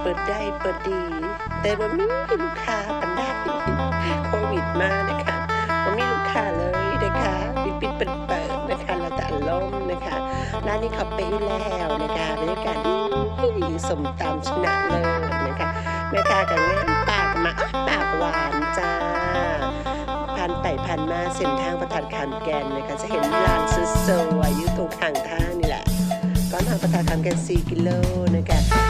เปิดได้เปิดดี แต่ว่ามีลูกค้าปันได้โควิดมานะคะว่ามีลูกค้าเลยนะคะปิดปิดเปิดเปิดนะคะเราแต่อามนะคะร้านนี้เขาไปแล้วนะคะบรรยากาศดีดีสมตามชนะเลยนะคะแม่ค้ากับงานปากมาปากหวานจ้าผ่านไปผ่านมาเส้นทางประทัดขามแกนนะคะจะเห็นร้านสวยๆอยู่ตรงข้างทางนี่แหละ ก็อนทางประทัดขามแกน4กิโลนะคะ